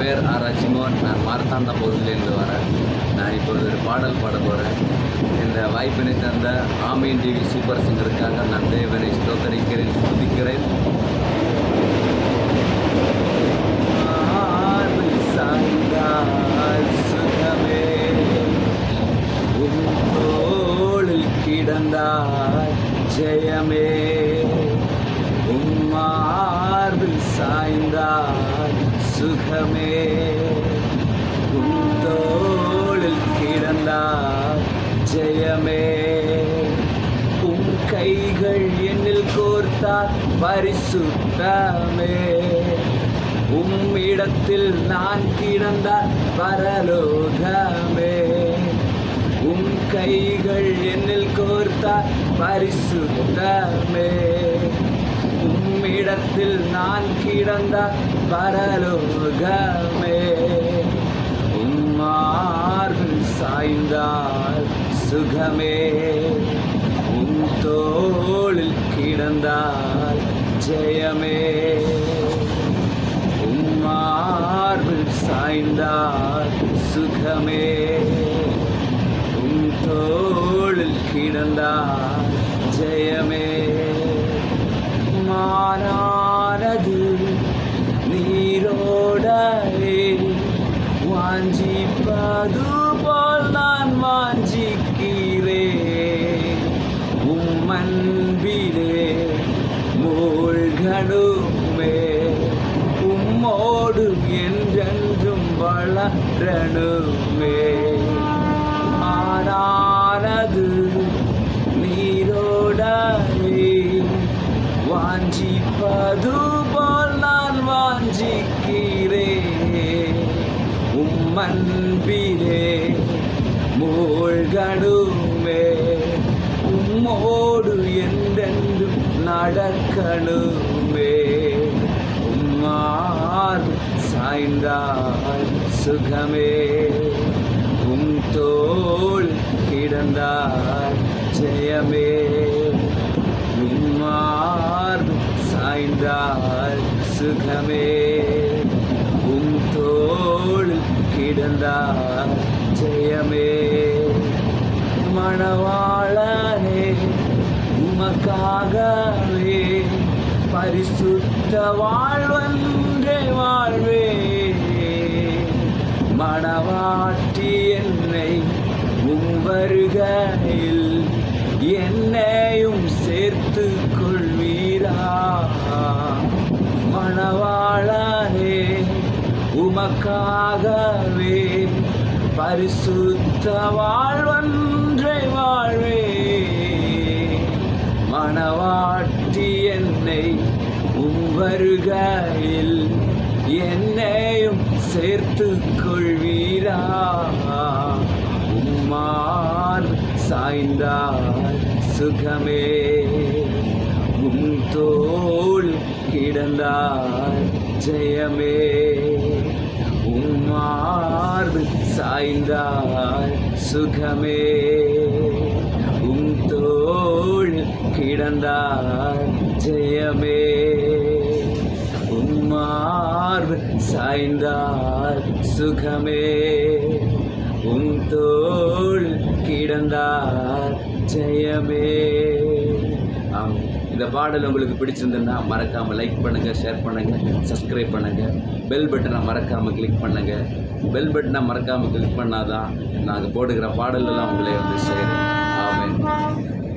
பேர் ஆர் ராஜ்மோகன் நான் மார்த்தாண்ட பகுதியிலேருந்து வரேன். நான் இப்போது ஒரு பாடல் பாட போகிறேன் இந்த வாய்ப்பினை தந்த ஆமீன் டிவி சூப்பர் சிங்கருக்காக நான் தேவனை ஸ்தோத்தரிக்கிறேன் துதிக்கிறேன் மார்பில் சுகமே. ஜெயமே. உம்மார்பில் மார்பில் சாய்ந்தால் சுகமே உன் தோளில் கிடந்தால் ஜெயமே உன் கைகள் என்னில் கோர்த்தால் பரிசுத்தமே உம்மிடத்தில் நான் கிடந்தால் பரலோகமே உம் கைகள் என்னில் கோர்த்தால் பரிசுத்தமே உம்மிடத்தில் நான் கிடந்தால் பரலோகமே. உம்மார்பில் சாய்ந்தால் சுகமே. உன் தோளில் கிடந்தால் ஜெயமே. உம்மார்பில் சாய்ந்தால் சுகமே. உன் தோளில் கிடந்தால் ஜெயமே. அதுபோல் நான் வாஞ்சிக்கிறேன். உம்மன்பிலே மூழ்கணுமே. உம்மோடு என்றென்றும் வளரணுமே. ஆனானது நீரோடவே. வாஞ்சிப்பது போல் நான் வாஞ்சிக்கிறேன் உம்மன்பிலே மூழ்கணுமே உம்மோடு என்றென்றும் நடக்கணுமே உம்மார் சாய்ந்தால் சுகமே உம் தோல் கிடந்தால் ஜெயமே உம்மார் சாய்ந்தால் சுகமே கிடந்தால் ஜெயமே. மணவாளனே உமக்காகவே பரிசுத்த வாழ்வன்றே வாழ்வே. மணவாட்டி என்னை உம்வருகையில் என்னையும் சேர்த்து கொள்வீரா. மணவா உமக்காகவே பரிசுத்த வாழ்வன்றை வாழ்வே மணவாட்டி என்னை உம் என்னையும் சேர்த்து கொள்வீரா உம்மார் சாய்ந்தார் சுகமே. உம் தோல் கிடந்தார் ஜெயமே. உம்மார்பு சாய்ந்தால் சுகமே. உம் தோள் கிடந்தால் ஜெயமே. உம்மார்பு சாய்ந்தால் சுகமே. உம் தோள் கிடந்தால் ஜெயமே. ஆம் இந்த பாடல் உங்களுக்கு பிடிச்சிருந்ததுன்னா மறக்காமல் லைக் பண்ணுங்கள் ஷேர் பண்ணுங்கள் சப்ஸ்கிரைப் பண்ணுங்கள் பெல் பட்டனை மறக்காமல் கிளிக் பண்ணுங்கள் பெல் பட்டனை மறக்காமல் கிளிக் பண்ணாதான் நாங்கள் போடுகிற பாடலெல்லாம் உங்களே வந்து சேரும்.